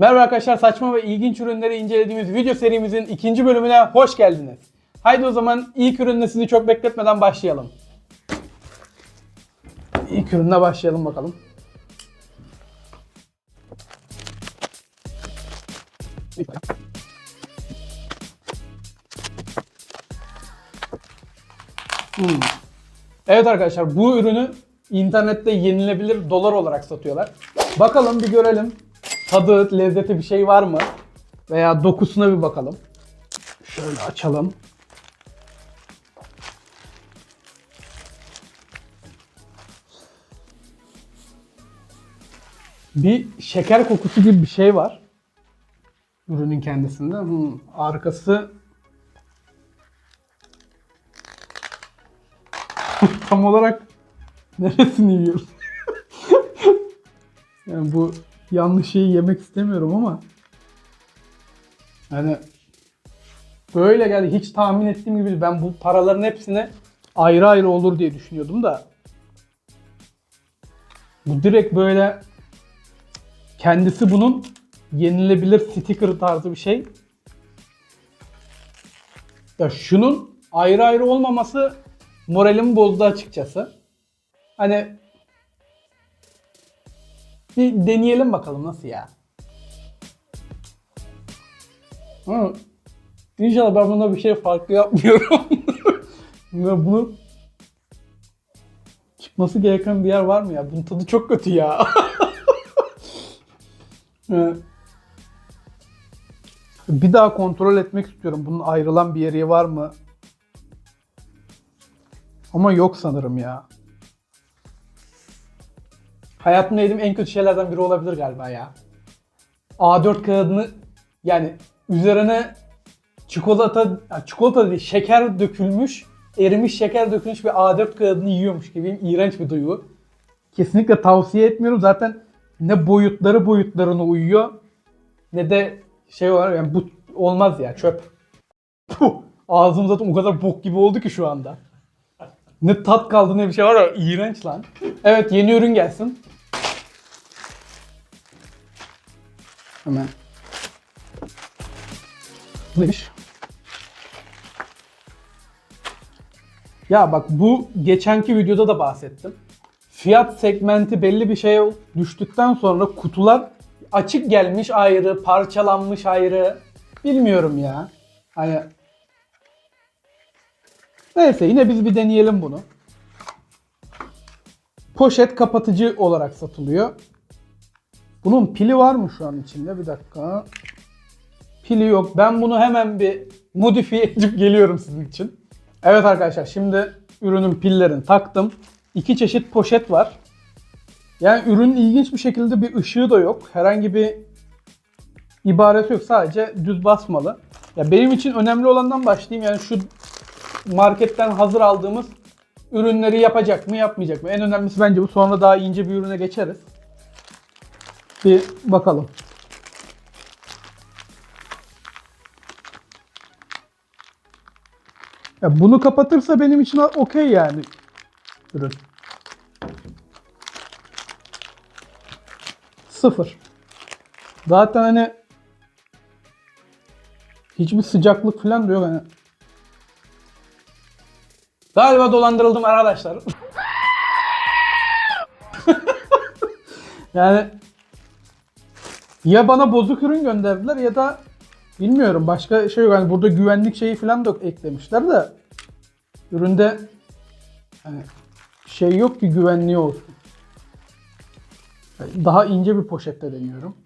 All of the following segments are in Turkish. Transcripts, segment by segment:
Merhaba arkadaşlar saçma ve ilginç ürünleri incelediğimiz video serimizin ikinci bölümüne hoş geldiniz. Haydi o zaman ilk ürünle sizi çok bekletmeden başlayalım. İlk ürünle başlayalım bakalım. Hmm. Evet arkadaşlar bu ürünü internette yenilebilir dolar olarak satıyorlar. Bakalım bir görelim. Tadı, lezzeti bir şey var mı? Veya dokusuna bir bakalım. Şöyle açalım. Bir şeker kokusu gibi bir şey var. Ürünün kendisinde. Hmm, arkası tam olarak neresini yiyoruz? yani bu yanlış şeyi yemek istemiyorum ama yani böyle geldi. Hiç tahmin ettiğim gibi ben bu paraların hepsine ayrı ayrı olur diye düşünüyordum da bu direkt böyle kendisi bunun yenilebilir sticker tarzı bir şey. Ya şunun ayrı ayrı olmaması moralimi bozdu açıkçası. Hani bir deneyelim bakalım nasıl ya. Hı. İnşallah ben bunda bir şey farklı yapmıyorum. Ve bunu çıkması gereken bir yer var mı ya? Bunun tadı çok kötü ya. Bir daha kontrol etmek istiyorum. Bunun ayrılan bir yeri var mı? Ama yok sanırım ya. Hayatımda yediğim en kötü şeylerden biri olabilir galiba ya. A4 kağıdını yani üzerine çikolata, çikolata değil şeker dökülmüş, erimiş şeker dökülmüş bir A4 kağıdını yiyormuş gibi iğrenç bir duygu. Kesinlikle tavsiye etmiyorum. Zaten ne boyutları boyutlarına uyuyor ne de şey var yani bu olmaz ya çöp. Puh, ağzım zaten o kadar bok gibi oldu ki şu anda. Ne tat kaldı ne bir şey var ya iğrenç lan. Evet yeni ürün gelsin. Hemen. Neymiş? Ya bak bu geçenki videoda da bahsettim. Fiyat segmenti belli bir şeye düştükten sonra kutular açık gelmiş ayrı, parçalanmış ayrı. Bilmiyorum ya. Hani Neyse yine biz bir deneyelim bunu. Poşet kapatıcı olarak satılıyor. Bunun pili var mı şu an içinde? Bir dakika. Pili yok. Ben bunu hemen bir modifiye edip geliyorum sizin için. Evet arkadaşlar şimdi ürünün pillerini taktım. İki çeşit poşet var. Yani ürünün ilginç bir şekilde bir ışığı da yok. Herhangi bir ibaresi yok. Sadece düz basmalı. Ya benim için önemli olandan başlayayım. Yani şu marketten hazır aldığımız ürünleri yapacak mı yapmayacak mı? En önemlisi bence bu. Sonra daha ince bir ürüne geçeriz. Bir bakalım. Ya bunu kapatırsa benim için okey yani ürün. Sıfır. Zaten hani hiçbir sıcaklık falan da yok hani. Galiba dolandırıldım arkadaşlar. yani ya bana bozuk ürün gönderdiler ya da bilmiyorum başka şey yok. Yani burada güvenlik şeyi falan da eklemişler de üründe hani şey yok ki güvenliği olsun. Daha ince bir poşette deniyorum.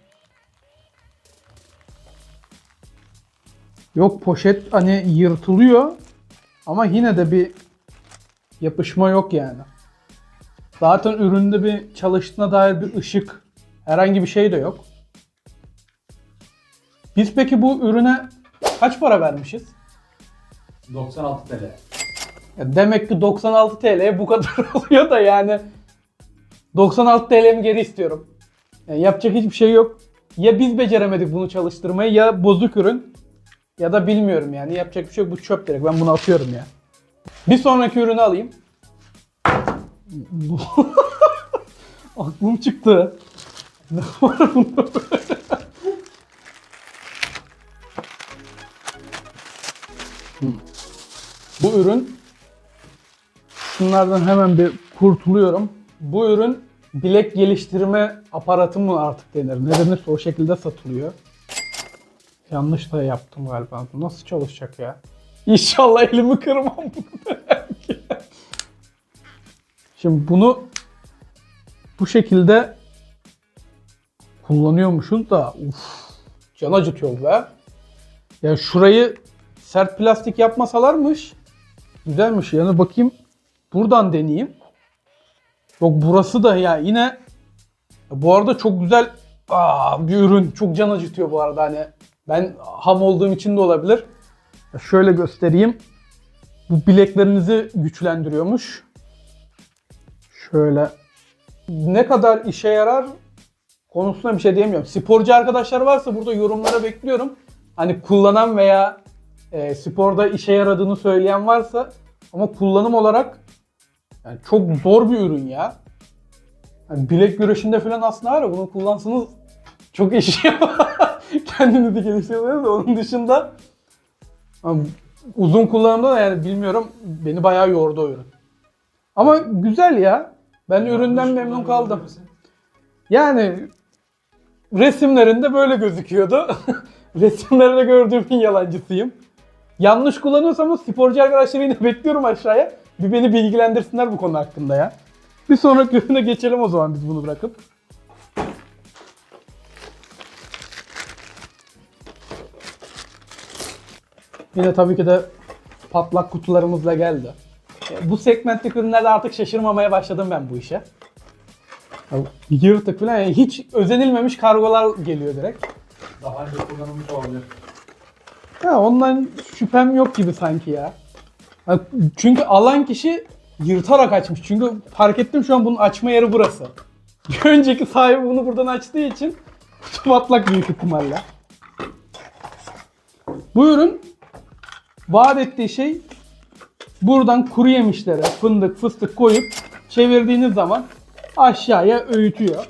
Yok poşet hani yırtılıyor ama yine de bir yapışma yok yani. Zaten üründe bir çalıştığına dair bir ışık, herhangi bir şey de yok. Biz peki bu ürüne kaç para vermişiz? 96 TL. Ya demek ki 96 TL'ye bu kadar oluyor da yani 96 TL'mi geri istiyorum. Yani yapacak hiçbir şey yok. Ya biz beceremedik bunu çalıştırmayı ya bozuk ürün ya da bilmiyorum yani yapacak bir şey yok bu çöp direkt ben bunu atıyorum ya. Bir sonraki ürünü alayım. Aklım çıktı. Ne var bunda? Bu ürün şunlardan hemen bir kurtuluyorum. Bu ürün bilek geliştirme aparatı mı artık denir? Ne denirse o şekilde satılıyor. Yanlış da yaptım galiba. Nasıl çalışacak ya? İnşallah elimi kırmam. Şimdi bunu bu şekilde kullanıyormuşuz da uf, can acıtıyor be. Ya şurayı sert plastik yapmasalarmış. Güzelmiş. Yani bakayım buradan deneyeyim. Yok burası da ya yine bu arada çok güzel aa, bir ürün. Çok can acıtıyor bu arada hani. Ben ham olduğum için de olabilir. Şöyle göstereyim. Bu bileklerinizi güçlendiriyormuş. Şöyle ne kadar işe yarar konusunda bir şey diyemiyorum. Sporcu arkadaşlar varsa burada yorumlara bekliyorum. Hani kullanan veya e, sporda işe yaradığını söyleyen varsa ama kullanım olarak yani çok zor bir ürün ya. Yani bilek güreşinde falan aslında var ya bunu kullansanız çok iş yapar. Kendinizi geliştirirsiniz de onun dışında ama uzun kullanımda da yani bilmiyorum beni bayağı yordu o ürün. Ama güzel ya. Ben üründen memnun kaldım. Yani resimlerinde böyle gözüküyordu. Resimlerde gördüğümün yalancısıyım. Yanlış kullanıyorsam sporcu arkadaşları yine bekliyorum aşağıya. Bir beni bilgilendirsinler bu konu hakkında ya. Bir sonraki ürüne geçelim o zaman biz bunu bırakıp. Yine tabii ki de patlak kutularımızla geldi. E, Bu segmentteki ürünlerde artık şaşırmamaya başladım ben bu işe. Yırtık falan yani hiç özenilmemiş kargolar geliyor direkt. Daha önce kullanılmış olabilir. Ya ondan şüphem yok gibi sanki ya. Ha, Çünkü alan kişi yırtarak açmış. Çünkü fark ettim şu an bunun açma yeri burası. Önceki sahibi bunu buradan açtığı için kutu patlak büyük ihtimalle. Bu ürün vaat ettiği şey buradan kuru yemişlere fındık fıstık koyup çevirdiğiniz zaman aşağıya öğütüyor.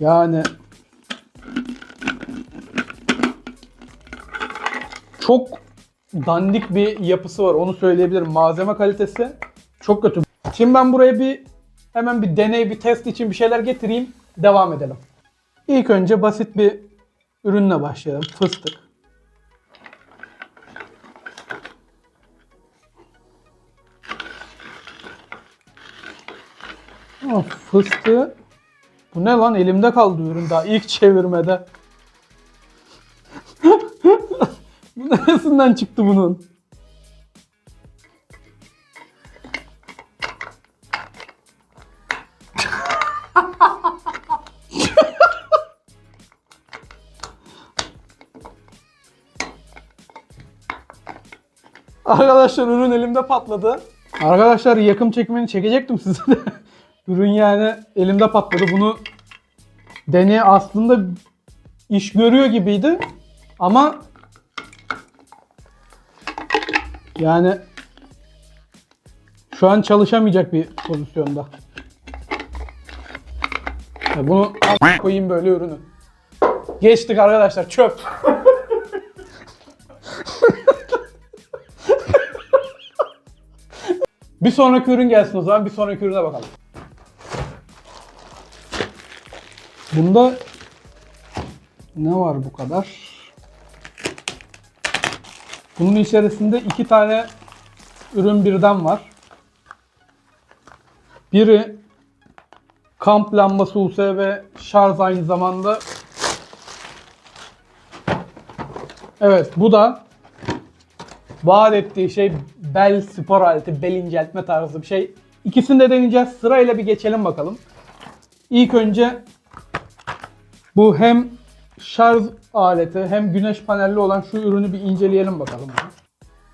Yani çok dandik bir yapısı var. Onu söyleyebilirim. Malzeme kalitesi çok kötü. Şimdi ben buraya bir hemen bir deney, bir test için bir şeyler getireyim. Devam edelim. İlk önce basit bir ürünle başlayalım. Fıstık. Ama fıstığı bu ne lan elimde kaldı ürün daha ilk çevirmede. Bu neresinden çıktı bunun? Arkadaşlar ürün elimde patladı. Arkadaşlar yakım çekimini çekecektim size de. ürün yani elimde patladı. Bunu deney aslında iş görüyor gibiydi. Ama yani şu an çalışamayacak bir pozisyonda. Ya bunu koyayım böyle ürünü. Geçtik arkadaşlar çöp. bir sonraki ürün gelsin o zaman bir sonraki ürüne bakalım. Bunda ne var bu kadar? Bunun içerisinde iki tane ürün birden var. Biri kamp lambası USB şarj aynı zamanda. Evet bu da vaat ettiği şey bel spor aleti, bel inceltme tarzı bir şey. İkisini de deneyeceğiz. Sırayla bir geçelim bakalım. İlk önce bu hem şarj aleti hem güneş panelli olan şu ürünü bir inceleyelim bakalım.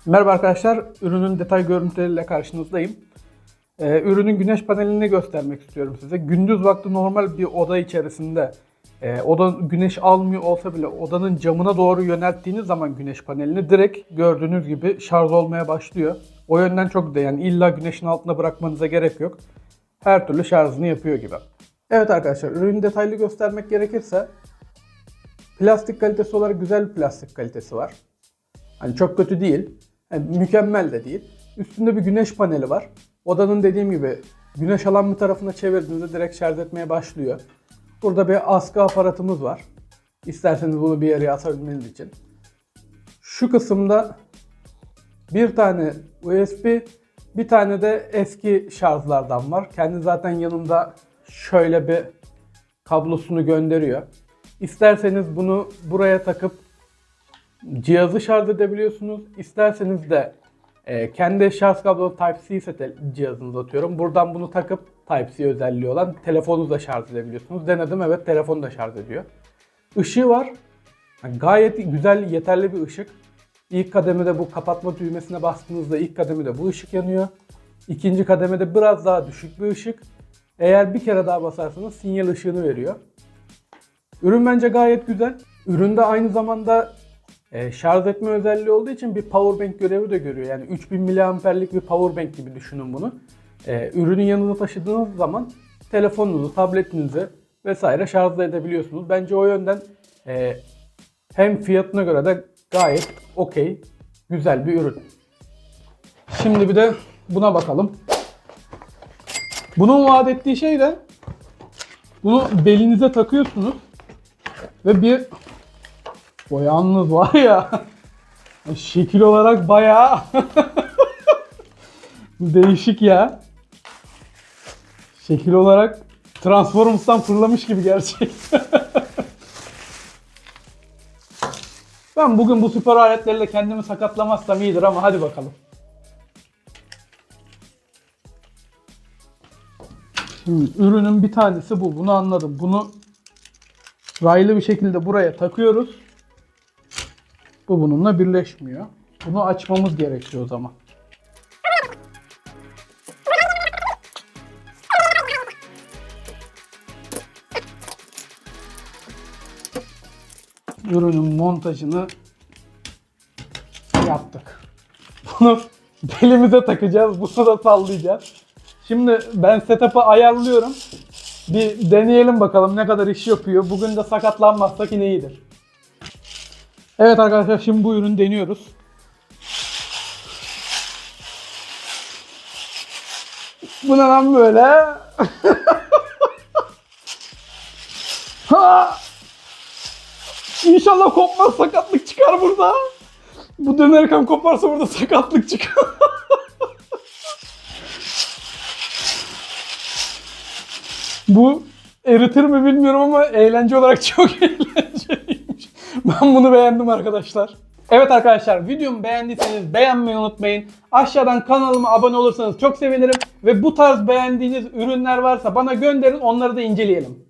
Merhaba arkadaşlar, ürünün detay görüntüleriyle karşınızdayım. Ee, ürünün güneş panelini göstermek istiyorum size. Gündüz vakti normal bir oda içerisinde e, oda güneş almıyor olsa bile odanın camına doğru yönelttiğiniz zaman güneş panelini direkt gördüğünüz gibi şarj olmaya başlıyor. O yönden çok da yani illa güneşin altına bırakmanıza gerek yok. Her türlü şarjını yapıyor gibi. Evet arkadaşlar ürünü detaylı göstermek gerekirse Plastik kalitesi olarak güzel bir plastik kalitesi var. Hani çok kötü değil. Yani mükemmel de değil. Üstünde bir güneş paneli var. Odanın dediğim gibi güneş alan bir tarafına çevirdiğinizde direkt şarj etmeye başlıyor. Burada bir askı aparatımız var. İsterseniz bunu bir yere asabilmeniz için. Şu kısımda bir tane USB, bir tane de eski şarjlardan var. Kendi zaten yanında şöyle bir kablosunu gönderiyor. İsterseniz bunu buraya takıp cihazı şarj edebiliyorsunuz. İsterseniz de e, kendi şarj kablolu Type-C ise cihazınıza atıyorum. Buradan bunu takıp Type-C özelliği olan telefonunuzu da şarj edebiliyorsunuz. Denedim evet telefonu da şarj ediyor. Işığı var. Yani gayet güzel, yeterli bir ışık. İlk kademede bu kapatma düğmesine bastığınızda ilk kademede bu ışık yanıyor. İkinci kademede biraz daha düşük bir ışık. Eğer bir kere daha basarsanız sinyal ışığını veriyor. Ürün bence gayet güzel. Üründe aynı zamanda e, şarj etme özelliği olduğu için bir powerbank görevi de görüyor. Yani 3000 mAh'lik bir powerbank gibi düşünün bunu. E, ürünü yanınıza taşıdığınız zaman telefonunuzu, tabletinizi vesaire şarj edebiliyorsunuz. Bence o yönden e, hem fiyatına göre de gayet okey, güzel bir ürün. Şimdi bir de buna bakalım. Bunun vaat ettiği şey de bunu belinize takıyorsunuz ve bir o yalnız var ya şekil olarak bayağı değişik ya. Şekil olarak Transformers'tan fırlamış gibi gerçekten. ben bugün bu spor aletleriyle kendimi sakatlamazsam iyidir ama hadi bakalım. Şimdi ürünün bir tanesi bu. Bunu anladım. Bunu raylı bir şekilde buraya takıyoruz. Bu bununla birleşmiyor. Bunu açmamız gerekiyor o zaman. Ürünün montajını yaptık. Bunu belimize takacağız. Bunu da sallayacağız. Şimdi ben setup'ı ayarlıyorum. Bir deneyelim bakalım ne kadar iş yapıyor. Bugün de sakatlanmazsak yine iyidir. Evet arkadaşlar şimdi bu ürünü deniyoruz. Bu ne lan böyle? ha! İnşallah kopmaz sakatlık çıkar burada. Bu dönerken koparsa burada sakatlık çıkar. Bu eritir mi bilmiyorum ama eğlence olarak çok eğlenceliymiş. Ben bunu beğendim arkadaşlar. Evet arkadaşlar videomu beğendiyseniz beğenmeyi unutmayın. Aşağıdan kanalıma abone olursanız çok sevinirim. Ve bu tarz beğendiğiniz ürünler varsa bana gönderin onları da inceleyelim.